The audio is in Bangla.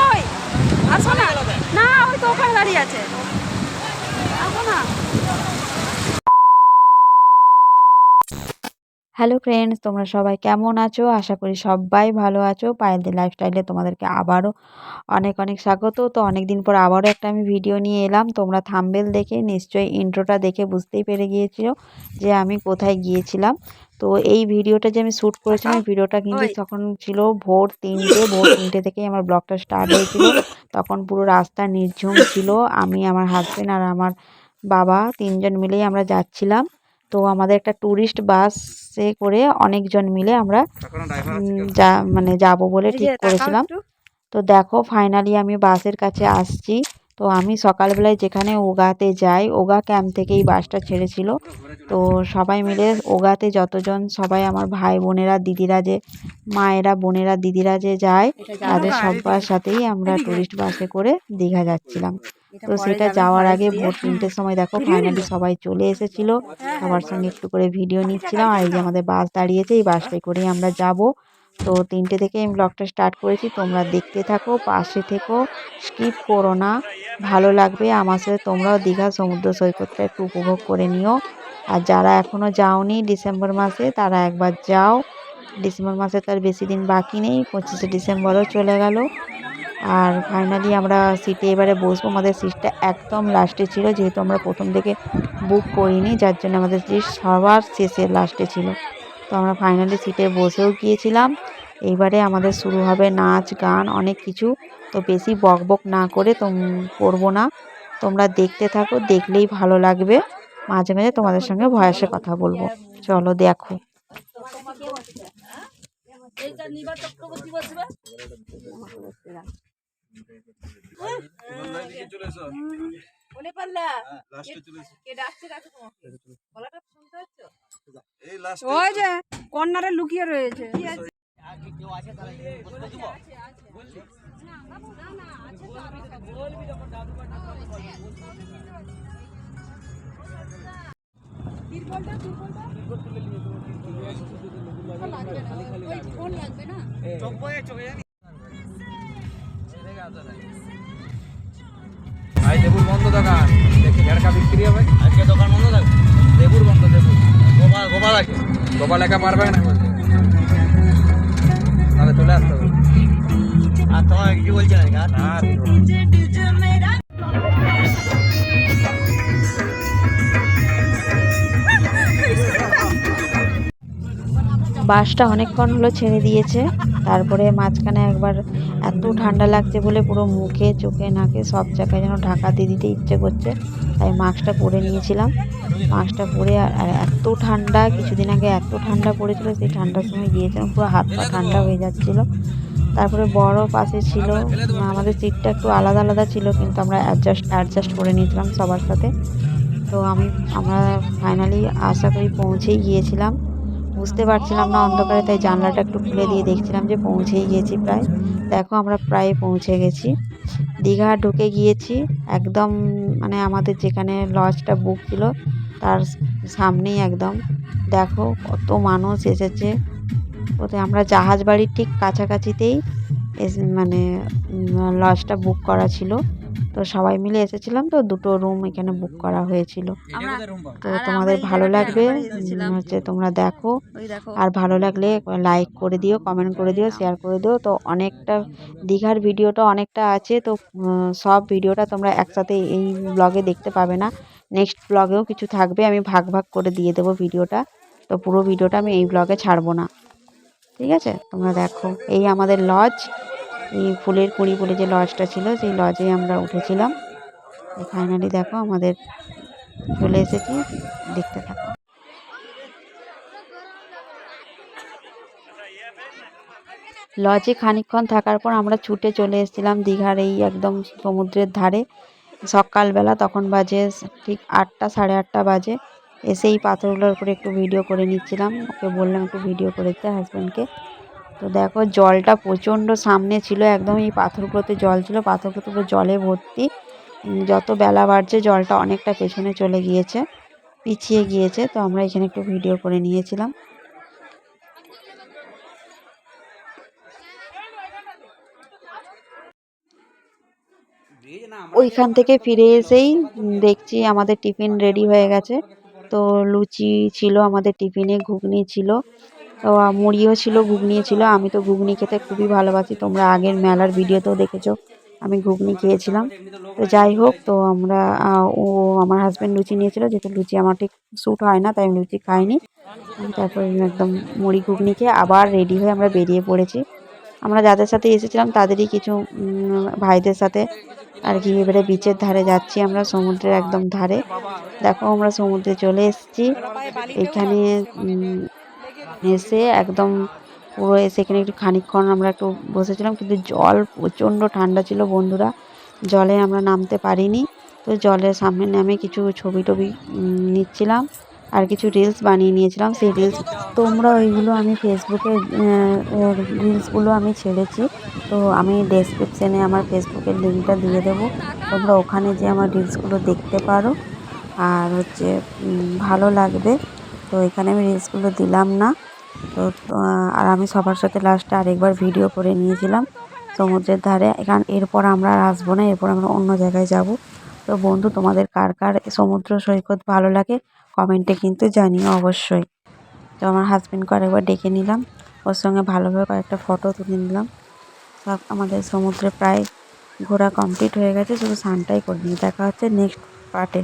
ওই, আসো না। না, ওই তো ওখানে দাঁড়িয়ে আছে। আসো না। হ্যালো ফ্রেন্ডস তোমরা সবাই কেমন আছো? আশা করি সবাই ভালো আছো। পায়েলদের লাইফস্টাইলে তোমাদেরকে আবারও অনেক অনেক স্বাগত। তো অনেক দিন পর আবারও একটা আমি ভিডিও নিয়ে এলাম। তোমরা থাম্বেল দেখে নিশ্চয়ই ইন্ট্রোটা দেখে বুঝতেই পেরে গিয়েছিল যে আমি কোথায় গিয়েছিলাম। তো এই ভিডিওটা যে আমি শ্যুট করেছিলাম ভিডিওটা কিন্তু তখন ছিল ভোর তিনটে ভোর তিনটে থেকেই আমার ব্লগটা স্টার্ট হয়েছিল। তখন পুরো রাস্তা নির্ঝুম ছিল। আমি আমার হাজব্যান্ড আর আমার বাবা তিনজন মিলেই আমরা যাচ্ছিলাম। তো আমাদের একটা ট্যুরিস্ট বাসে করে অনেকজন মিলে আমরা যা মানে যাব বলে ঠিক করেছিলাম। তো দেখো ফাইনালি আমি বাসের কাছে আসছি। তো আমি সকালবেলায় যেখানে ওগাতে যাই, ওগা ক্যাম্প থেকে এই বাসটা ছেড়েছিল। তো সবাই মিলে ওগাতে যতজন সবাই আমার ভাই বোনেরা, দিদিরা যে, মায়েরা, বোনেরা, দিদিরা যে যায়, তাদের সবার সাথেই আমরা টুরিস্ট বাসে করে দীঘা যাচ্ছিলাম। তো সেটা যাওয়ার আগে। ভোর তিনটের সময় দেখো ফাইনালি সবাই চলে এসেছিল। সবার সঙ্গে একটু করে ভিডিও নিচ্ছিলাম আর এই যে আমাদের বাস দাঁড়িয়েছে, এই বাসটাই করেই আমরা যাব। তো তিনটে থেকে আমি ব্লগটা স্টার্ট করেছি। তোমরা দেখতে থাকো, পাশে থেকো স্কিপ করো না। ভালো লাগবে আমার সাথে, তোমরাও দীঘা সমুদ্র সৈকতটা একটু উপভোগ করে নিও। আর যারা এখনও যাওনি ডিসেম্বর মাসে, তারা একবার যাও। ডিসেম্বর মাসে তার বেশি দিন বাকি নেই, পঁচিশে ডিসেম্বরও চলে গেল। আর ফাইনালি আমরা সিটে এবারে বসবো। আমাদের সিটটা একদম লাস্টে ছিল, যেহেতু আমরা প্রথম থেকে বুক করিনি, যার জন্য আমাদের সিট সবার শেষে লাস্টে ছিল। তো আমরা ফাইনালি সিটে বসেও গিয়েছিলাম এইবারে আমাদের শুরু হবে নাচ গান অনেক কিছু তো বেশি বক বক না করে তোম করব না তোমরা দেখতে থাকো দেখলেই ভালো লাগবে মাঝে মাঝে তোমাদের সঙ্গে ভয়েসে কথা বলব চলো দেখো শুনতে পাচ্ছ ওই যে কর্নারে লুকিয়ে রয়েছে। ভাই লেবুর বন্ধ দোকান। দেখি ঝাড়কা বিক্রি হবে। আজকে দোকান বন্ধ থাকবে? লেবুর বন্ধ লেবু গোপাল আছে। গোপাল একা পারবে না। তাহলে চলে আসতে হবে। আর তোমার কি বলছে না। বাসটা অনেকক্ষণ হলো ছেড়ে দিয়েছে। তারপরে মাঝখানে একবার এত ঠান্ডা লাগছে বলে পুরো মুখে, চোখে, নাকে সব জায়গায় যেন ঢাকা দিয়ে দিতে ইচ্ছে করছে। তাই মাস্কটা পরে নিয়েছিলাম। মাস্কটা পরে আর এত ঠান্ডা, কিছুদিন আগে এত ঠান্ডা পড়েছিল, সেই ঠান্ডার সময় গিয়েছিলাম, পুরো হাত পা ঠান্ডা হয়ে যাচ্ছিল। তারপরে বড় পাশে ছিল আমাদের সিটটা একটু আলাদা আলাদা ছিল, কিন্তু আমরা অ্যাডজাস্ট অ্যাডজাস্ট করে নিয়েছিলাম সবার সাথে। তো আমি, আমরা ফাইনালি আশা করি পৌঁছেই গিয়েছিলাম। বুঝতে পারছিলাম না অন্ধকারে, তাই জানলাটা একটু খুলে দিয়ে দেখছিলাম যে পৌঁছেই গেছি প্রায়। দেখো আমরা প্রায় পৌঁছে গেছি। দীঘা ঢুকে গিয়েছি, একদম মানে আমাদের যেখানে লজটা বুক ছিল, তার সামনেই একদম। দেখো কত মানুষ এসেছে। ওতে আমরা জাহাজ বাড়ির ঠিক কাছাকাছিতেই মানে উম, লজটা বুক করা ছিল। তো সবাই মিলে এসেছিলাম তো দুটো রুম এখানে বুক করা হয়েছিল। আমরা তো তোমাদের ভালো লাগবে হচ্ছে তোমরা দেখো। আর ভালো লাগলে লাইক করে দিও কমেন্ট করে দিও শেয়ার করে দিও। তো অনেকটা দীঘার ভিডিওটা অনেকটা আছে তো সব ভিডিওটা তোমরা একসাথে এই ব্লগে দেখতে পাবে না। নেক্সট ব্লগেও কিছু থাকবে আমি ভাগ ভাগ করে দিয়ে দেবো ভিডিওটা। তো পুরো ভিডিওটা আমি এই ব্লগে ছাড়বো না। ঠিক আছে? তোমরা দেখো, এই আমাদের লজ এই ফুলের কুড়ি বলে যে লজটা ছিল, সেই লজে আমরা উঠেছিলাম। ফাইনালি দেখো, আমাদের চলে এসেছি, দেখতে থাকো। লজে খানিকক্ষণ থাকার পর আমরা ছুটে চলে এসেছিলাম দীঘার এই একদম সমুদ্রের ধারে। সকালবেলা, তখন বাজে ঠিক আটটা, সাড়ে আটটা বাজে। এসে এই পাথরগুলোর উপরে একটু ভিডিও করে নিচ্ছিলাম। ওকে বললাম একটু ভিডিও করে দিতে হাজব্যান্ডকে তো দেখো জলটা প্রচণ্ড সামনে ছিল একদম এই পাথরগুলোতে জল ছিল পাথরগুলোতে পুরো জলে ভর্তি। যত বেলা বাড়ছে জলটা অনেকটা পেছনে চলে গিয়েছে পিছিয়ে গিয়েছে। তো আমরা এখানে একটু ভিডিও করে নিয়েছিলাম। ওইখান থেকে ফিরে এসেই দেখছি আমাদের টিফিন রেডি হয়ে গেছে। তো লুচি ছিল আমাদের টিফিনে, ঘুগনি ছিল। তো মুড়িও ছিল ঘুগনিও ছিল। আমি তো ঘুগনি খেতে খুবই ভালোবাসি। তোমরা আগের মেলার ভিডিওতেও দেখেছ। আমি ঘুগনি খেয়েছিলাম। তো যাই হোক, তো আমরা ও আমার হাজব্যান্ড লুচি নিয়েছিল। যেহেতু লুচি আমার ঠিক স্যুট হয় না, তাই আমি লুচি খাইনি। তারপর একদম মুড়ি, ঘুগনি খেয়ে আবার রেডি হয়ে আমরা বেরিয়ে পড়েছি। আমরা যাদের সাথে এসেছিলাম, তাদেরই কিছু ভাইদের সাথে আর কি, এবারে বিচের ধারে যাচ্ছি আমরা, সমুদ্রের একদম ধারে। দেখো, আমরা সমুদ্রে চলে এসেছি। এখানে এসে একদম পুরো এসে এখানে একটু খানিকক্ষণ আমরা একটু বসেছিলাম, কিন্তু জল প্রচণ্ড ঠান্ডা ছিল বন্ধুরা। জলে আমরা নামতে পারিনি, তো জলের সামনে নামে কিছু ছবি টবি নিচ্ছিলাম আর কিছু রিলস বানিয়ে নিয়েছিলাম। সেই রিলস তোমরা ওইগুলো আমি ফেসবুকে রিলসগুলো আমি ছেড়েছি। তো আমি ডেসক্রিপশানে আমার ফেসবুকের লিঙ্কটা দিয়ে দেবো। তোমরা ওখানে যে আমার রিলসগুলো দেখতে পারো। আর হচ্ছে ভালো লাগবে। তো এখানে আমি রিলসগুলো দিলাম না। তো আর আমি সবার সাথে লাস্টে আরেকবার ভিডিও করে নিয়েছিলাম সমুদ্রের ধারে। এখান, এরপর আমরা আর আসব না, এরপর আমরা অন্য জায়গায় যাব। তো বন্ধু, তোমাদের কার কার সমুদ্র সৈকত ভালো লাগে কমেন্টে কিন্তু জানিও অবশ্যই। তো আমার হাজব্যান্ডকে আরেকবার ডেকে নিলাম। ওর সঙ্গে ভালোভাবে কয়েকটা ফটো তুলে নিলাম। সব আমাদের সমুদ্রে প্রায় ঘোরা কমপ্লিট হয়ে গেছে, শুধু স্নানটাই করিনি দেখা হচ্ছে নেক্সট পার্টে